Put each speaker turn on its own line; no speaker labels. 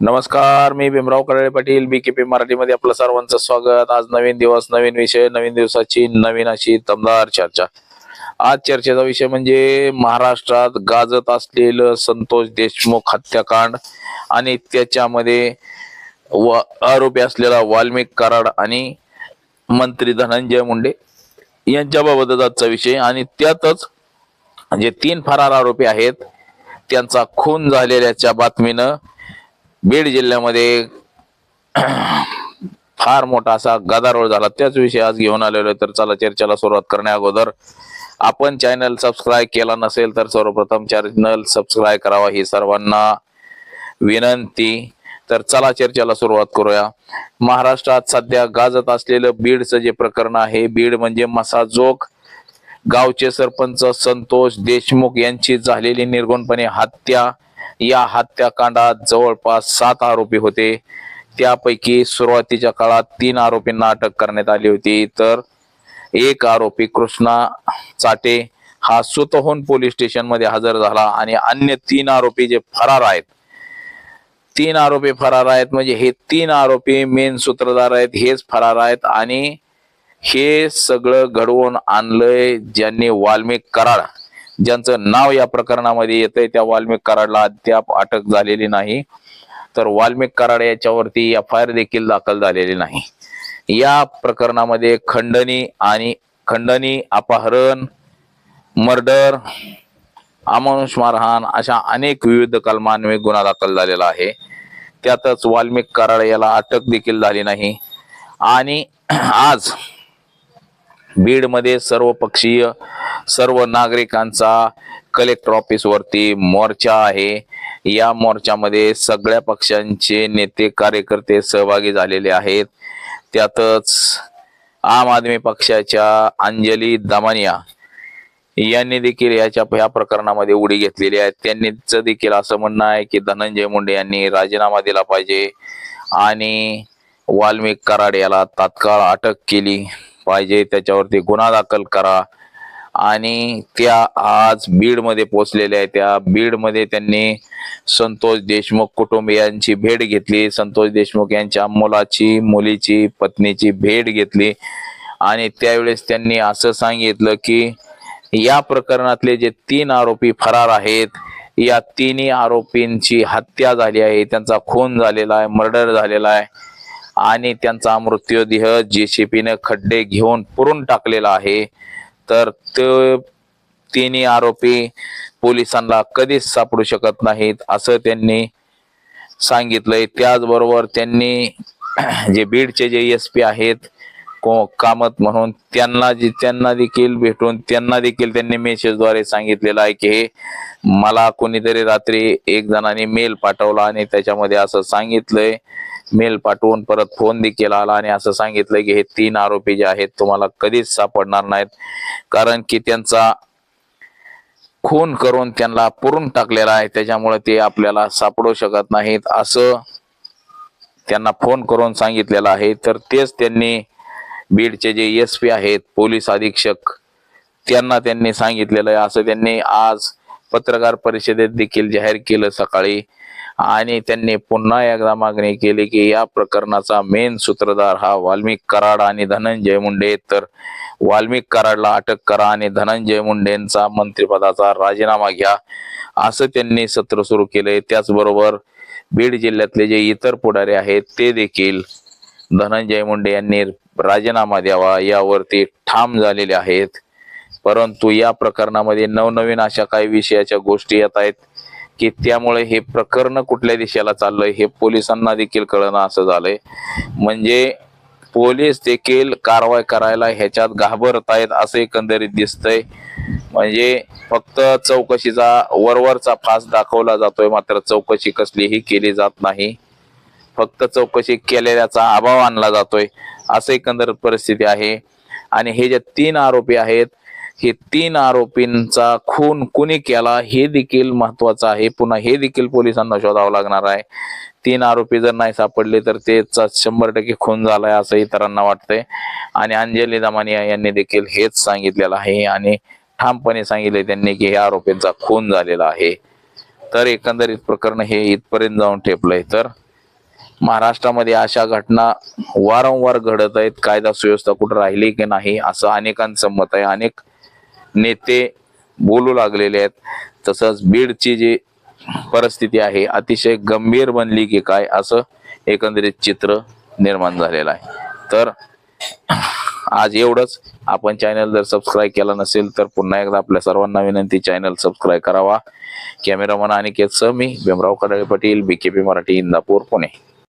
नमस्कार मी Bhimrao Kalle Patil B KP मराठीमध्ये आपलं सर्वांचं स्वागत. आज नवीन दिवस नवीन विषय नवीन दिवसाची नवीन अशी दमदार चर्चा. आज चर्चेचा विषय म्हणजे महाराष्ट्रात गाजत असलेलं संतोष देशमुख हत्याकांड आणि त्याच्यामध्ये व आरोपी असलेला वाल्मिक कराड आणि मंत्री धनंजय मुंडे यांच्याबाबत आजचा विषय. आणि त्यातच जे तीन फरार आरोपी आहेत त्यांचा खून झालेल्याच्या बातमीनं बीड जिल्ह्यामध्ये फार मोठा असा गदारोळ झाला. त्याच विषयी आज घेऊन आलेलो आहे. तर चला चर्चेला सुरुवात करण्या अगोदर. आपण चॅनल सबस्क्राईब केला नसेल तर सर्वप्रथम चॅनल सबस्क्राईब करावा ही सर्वांना विनंती. तर चला चर्चेला सुरुवात करूया. महाराष्ट्रात सध्या गाजत असलेलं बीडचं जे प्रकरण आहे बीड म्हणजे मसाजोग. गावचे सरपंच संतोष देशमुख यांची झालेली निर्गुणपणे हत्या. या हत्याकांडात जवळपास सात आरोपी होते. त्यापैकी सुरुवातीच्या काळात तीन आरोपींना अटक करण्यात आली होती. तर एक आरोपी कृष्णा चाटे हा स्वतःहून पोलीस स्टेशनमध्ये हजर झाला आणि अन्य तीन आरोपी जे फरार आहेत तीन आरोपी फरार आहेत म्हणजे हे तीन आरोपी मेन सूत्रधार आहेत हेच फरार आहेत आणि हे सगळं घडवून आणलंय ज्यांनी वाल्मिक कराड. ज्यांचं नाव या प्रकरणामध्ये येतंय त्या वाल्मिक कराडला अद्याप अटक झालेली नाही. तर वाल्मिक कराड याच्यावरती एफ आय आर देखील दाखल झालेली नाही. या प्रकरणामध्ये खंडणी आणि खंडणी अपहरण मर्डर अमानुष मारहाण अशा अनेक विविध कलमान्वये गुन्हा दाखल झालेला आहे. त्यातच वाल्मिक कराड याला अटक देखील झाली नाही. आणि आज बीडमध्ये सर्वपक्षीय सर्व नागरिकांचा कलेक्टर ऑफिस वरती मोर्चा आहे. या मोर्चामध्ये सगळ्या पक्षांचे नेते कार्यकर्ते सहभागी झालेले आहेत. त्यातच आम आदमी पक्षाच्या अंजली दमानिया यांनी देखील याच्या ह्या प्रकरणामध्ये उडी घेतलेली आहे. त्यांनीच देखील असं म्हणणं आहे की धनंजय मुंडे यांनी राजीनामा दिला पाहिजे आणि वाल्मिक कराड याला तात्काळ अटक केली पाहिजे. त्याच्यावरती गुन्हा दाखल करा. आणि त्या आज बीडमध्ये पोचलेल्या आहेत. त्या बीडमध्ये त्यांनी संतोष देशमुख कुटुंबियांची भेट घेतली. संतोष देशमुख यांच्या मुलाची मुलीची पत्नीची भेट घेतली. आणि त्यावेळेस त्यांनी असं सांगितलं की या प्रकरणातले जे तीन आरोपी फरार आहेत या तिन्ही आरोपींची हत्या झाली आहे. त्यांचा खून झालेला आहे मर्डर झालेला आहे. आणि त्यांचा मृत्यूदेह जेसीपीने खड्डे घेऊन पुरून टाकलेला आहे. तर ते तिन्ही आरोपी पोलिसांना कधीच सापडू शकत नाहीत असं त्यांनी सांगितलंय. त्याचबरोबर त्यांनी जे बीडचे जे एस पी आहेत कामत म्हणून त्यांना जे त्यांना देखील भेटून त्यांना देखील त्यांनी मेसेजद्वारे सांगितलेलं आहे की हे मला कोणीतरी रात्री एक जणांनी मेल पाठवला आणि त्याच्यामध्ये असं सांगितलंय. मेल पाठवून परत फोन देखील आला आणि असं सांगितलंय की हे तीन आरोपी जे आहेत तुम्हाला कधीच सापडणार नाहीत. कारण की त्यांचा खून करून त्यांना पुरून टाकलेला आहे. त्याच्यामुळे ते आपल्याला सापडू शकत नाहीत. असं त्यांना फोन करून सांगितलेलं आहे. तर तेच त्यांनी बीडचे जे एस पी आहेत पोलीस अधीक्षक त्यांना त्यांनी सांगितलेलं आहे. असं त्यांनी आज पत्रकार परिषदेत देखील जाहीर केलं सकाळी. आणि त्यांनी पुन्हा एकदा मागणी केली की या प्रकरणाचा मेन सूत्रधार हा वाल्मिक कराड आणि धनंजय मुंडे. तर वाल्मिक कराडला अटक करा आणि धनंजय मुंडेंचा मंत्रिपदाचा राजीनामा घ्या. असं त्यांनी सत्र सुरू केले. त्याचबरोबर बीड जिल्ह्यातले जे इतर पुढारी आहेत ते देखील धनंजय मुंडे यांनी राजीनामा द्यावा यावरती ठाम झालेले आहेत. परंतु या प्रकरणामध्ये नवनवीन अशा काही विषयाच्या गोष्टी येत आहेत की त्यामुळे हे प्रकरण कुठल्या दिशेला चाललंय हे पोलिसांना देखील कळणं असं झालंय. म्हणजे पोलीस देखील कारवाई करायला ह्याच्यात घाबरत आहेत असं एकंदरीत दिसतंय. म्हणजे फक्त चौकशीचा वरवरचा फास दाखवला जातोय मात्र चौकशी कसलीही केली जात नाही. फक्त चौकशी केलेल्याचा अभाव आणला जातोय असं एकंदर परिस्थिती आहे. आणि हे जे तीन आरोपी आहेत हे तीन आरोपींचा खून कुणी केला हे देखील महत्वाचं आहे. पुन्हा हे देखील पोलिसांना शोधावं लागणार आहे. तीन आरोपी जर नाही सापडले तर ते शंभर टक्के खून झालाय असं इतरांना वाटतंय. आणि अंजली दमानिया यांनी देखील हेच सांगितलेलं आहे आणि ठामपणे सांगितले त्यांनी की ह्या आरोपींचा खून झालेला आहे. तर एकंदरीत प्रकरण हे इथपर्यंत जाऊन ठेपलंय. तर महाराष्ट्रामध्ये अशा घटना वारंवार घडत आहेत. कायदा सुव्यवस्था कुठं राहिली की नाही असं अनेकांचं मत आहे. अनेक नेते बोलू लागलेले आहेत. तसंच बीडची जी परिस्थिती आहे अतिशय गंभीर बनली की काय असं एकंदरीत चित्र निर्माण झालेलं आहे. तर आज एवढंच. आपण चॅनल जर सबस्क्राईब केला नसेल तर पुन्हा एकदा आपल्या सर्वांना विनंती चॅनल सबस्क्राईब करावा. कॅमेरामन अनिकेत सह मी भीमराव कडाळे पाटील बीकेपी मराठी इंदापूर पुणे